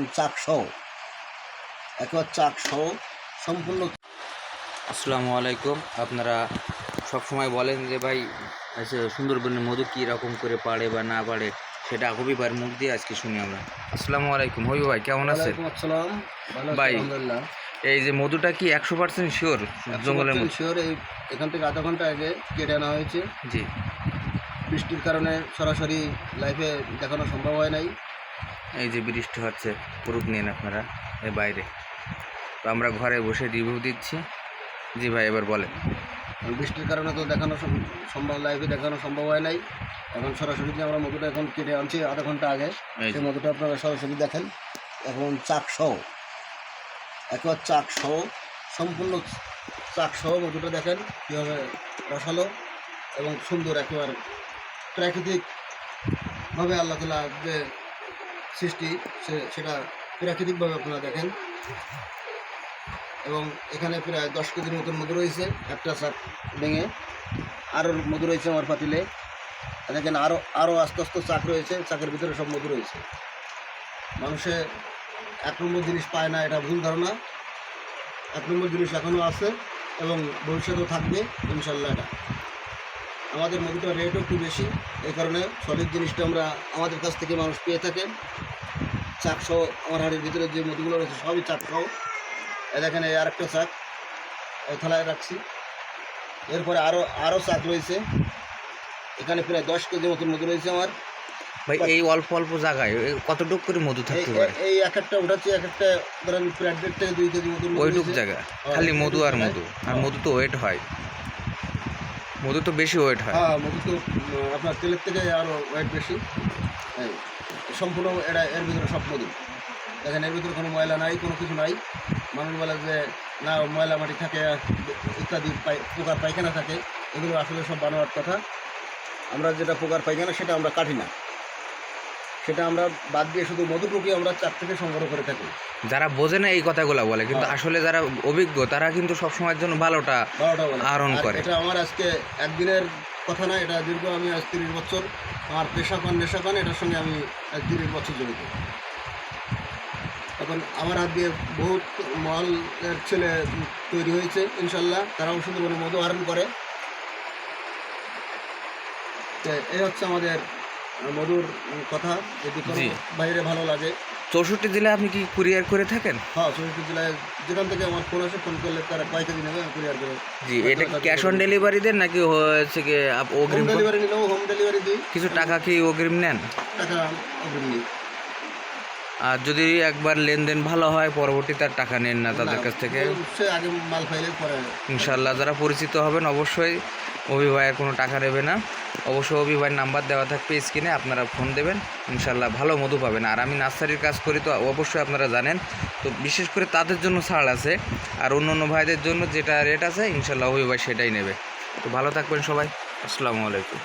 এবং চাক সহ একবার চাক সহ সম্পূর্ণ। আসসালামু আলাইকুম। আপনারা সব সময় বলেন যে ভাই আচ্ছা সুন্দরবনের মধু কী রকম করে পাড়ে বা না পাড়ে? সেটা হবিবার মুখ দিয়ে আজকে শুনি আমরা। আসসালামু আলাইকুম। হবি ভাই কেমন আছেন? আসসালাম। ভালো ভাই, আলহামদুলিল্লাহ। এই যে মধুটা কি একশো পার্সেন্ট শিওর জঙ্গলের মধ্যে? শিওর এই এখান থেকে আধা ঘণ্টা আগে কেটে আনা হয়েছে। জি। বৃষ্টির কারণে সরাসরি লাইফে দেখানো সম্ভব হয় নাই। এই যে বৃষ্টি হচ্ছে প্রুফ নিন আপনারা এই বাইরে। তো আমরা ঘরে বসে রিভিউ দিচ্ছি। জি ভাই এবার বলেন। বৃষ্টির কারণে তো দেখানো সম্ভব লাইভে দেখানো সম্ভব হয় নাই। এখন সরাসরি যে আমরা মধুটা এখন কেটে আনছি আধা ঘণ্টা আগে সেই মধুটা আপনারা সরাসরি দেখেন। এখন চাক সহ একবার চাক সহ সম্পূর্ণ চাক সহ মধুটা দেখেন কীভাবে রসালো এবং সুন্দর একেবারে। প্রাকৃতিকভাবে আল্লাহ তালা যে সৃষ্টি সেটা প্রাকৃতিকভাবে আপনারা দেখেন। এবং এখানে প্রায় দশ কেজির মতন মধু রয়েছে, একটা চাক ভেঙে। আরও মধু রয়েছে আমার পাতিলে দেখেন আরও আরও আস্তে আস্তে চাক রয়েছে, চাকের ভিতরে সব মধু রয়েছে। মানুষে এক নম্বর জিনিস পায় না, এটা ভুল ধারণা। এক নম্বর জিনিস এখনও আছে এবং ভবিষ্যতেও থাকবে ইনশাল্লাহ এটা। আমাদের মধুটার রেটও একটু বেশি, এই কারণে সলিড জিনিসটা আমরা আমাদের কাছ থেকে মানুষ পেয়ে থাকে চাক সহ আমার হাড়ের ভিতরে যে মধুগুলো রয়েছে সবই চাক সহ এ দেখেন এই আরেকটা চাক। থালায় রাখছি। এরপরে আরও আরও চাক রয়েছে। এখানে প্রায় দশ কেজি মতন মধু রয়েছে আমার। ভাই এই অল্প অল্প জায়গায় কতটুক করে মধু থাকতে পারে? এই এক একটা উঠাচ্ছি এক একটা ধরেন প্রায় দেড় থেকে দুই কেজি মধু ওইটুক জায়গা হ্যাঁ, খালি মধু আর মধু আর মধু তো ওয়েট হয়। মধু তো বেশি ওয়েট হয়। হ্যাঁ মধু তো আপনার তেলের থেকে আরও ওয়েট বেশি। এই সম্পূর্ণ এটা এর ভিতরে সব মধু দেখেন এর ভিতরে কোনো ময়লা নাই কোনো কিছু নাই। মানুষ বলে যে না ময়লা মাটি থাকে ইত্যাদি পোকার পায়খানা থাকে। এগুলো আসলে সব বানোয়ার কথা। আমরা যেটা পোকার পায়খানা সেটা আমরা কাটি না। সেটা আমরা বাদ দিয়ে শুধু মধুটুকু আমরা চার থেকে সংগ্রহ করে থাকি। যারা বোঝে না এই কথাগুলো বলে কিন্তু হ্যাঁ। আসলে যারা অভিজ্ঞ তারা কিন্তু সবসময়ের জন্য ভালোটা বলে। আহরণ করে। এটা আমার আজকে একদিনের কথা না এটা দীর্ঘ আমি আজ তিরিশ বছর আমার পেশা পান নেশা পান এটার সঙ্গে আমি এক তিরিশ বছর জড়িত। এখন আমার হাত দিয়ে বহুত মহলের ছেলে তৈরি হয়েছে ইনশাল্লাহ। তারাও সুন্দরবনে মধু আহরণ করে। এই হচ্ছে আমাদের মধুর কথা যদি কোনো বাইরে ভালো লাগে। চৌষট্টি জেলায় আপনি কি কুরিয়ার করে থাকেন? হ্যাঁ চৌষট্টি জেলায় যেখান থেকে আমার ফোন আসে ফোন করলে তারা কয় কেজি নেবে আমি কুরিয়ার করে। জি এটা কি ক্যাশ অন ডেলিভারি দেন নাকি হচ্ছে কি অগ্রিম ডেলিভারি নিলেও হোম ডেলিভারি দিই। কিছু টাকা কি অগ্রিম নেন? টাকা অগ্রিম নিই। আর যদি একবার লেনদেন ভালো হয় পরবর্তীতে আর টাকা নেন না তাদের কাছ থেকে? ইনশাল্লাহ যারা পরিচিত হবেন অবশ্যই। অভি ভাইয়ের কোনো টাকা নেবে না। অবশ্য অভি ভাইয়ের নাম্বার দেওয়া থাকবে স্ক্রিনে, আপনারা ফোন দেবেন, ইনশাল্লাহ ভালো মধু পাবেন। আর আমি নার্সারির কাজ করি তো, অবশ্যই আপনারা জানেন। তো বিশেষ করে তাদের জন্য ছাড় আছে, আর অন্য অন্য ভাইদের জন্য যেটা রেট আছে, ইনশাল্লাহ অভি ভাই সেটাই নেবে। তো ভালো থাকবেন সবাই। আসসালামু আলাইকুম।